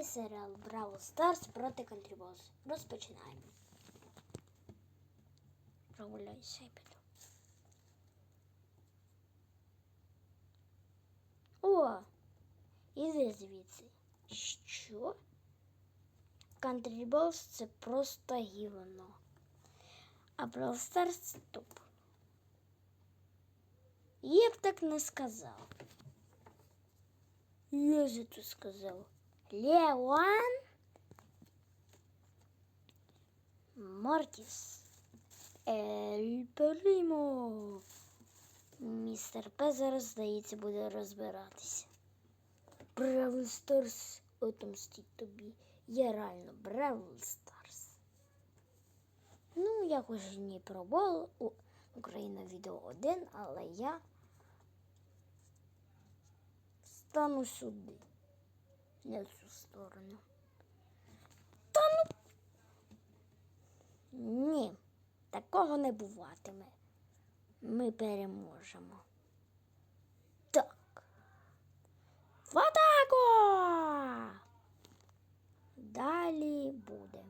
Новий серіал Браво Старс проти Контрібос. Розпочинаємо. Прогуляюся я піду. О! Іди звідси. Що? Контрібос це просто гівно. А Браво Старс це топ. Я б так не сказав. Я же тут сказал. Леон. Мортис. Ель Примо. Містер П зараз, здається, буде розбиратися. Бравл Старс отомстить тобі. Я реально Бравл Старс. Ну, я хоч не пробувала у Україна відео 1, але я стану сюди. Не в цю сторону. Та ну. Ні, такого не буватиме. Ми переможемо. Так. В атаку! Далі буде.